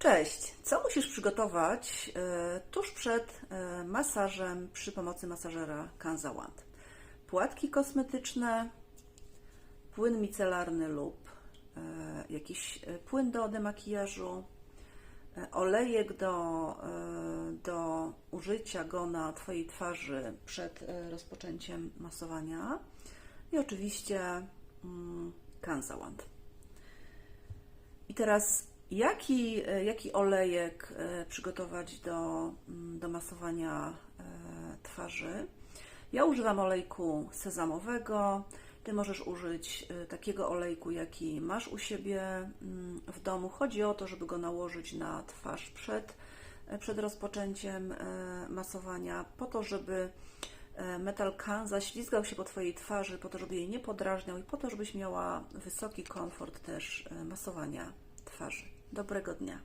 Cześć! Co musisz przygotować e, tuż przed e, masażem przy pomocy masażera Kanza Wand? Płatki kosmetyczne, płyn micelarny lub e, jakiś płyn do demakijażu, olejek do, do użycia go na Twojej twarzy przed rozpoczęciem masowania i oczywiście mm, Kanza Wand. I teraz, jaki, e, jaki olejek e, przygotować do, mm, do masowania e, twarzy? Ja używam olejku sezamowego. Ty możesz użyć takiego olejku, jaki masz u siebie mm, w domu. Chodzi o to, żeby go nałożyć na twarz przed, przed rozpoczęciem masowania, po to, żeby metal Kanza ślizgał się po Twojej twarzy, po to, żeby jej nie podrażniał i po to, żebyś miała wysoki komfort też masowania twarzy. Dobrego dnia.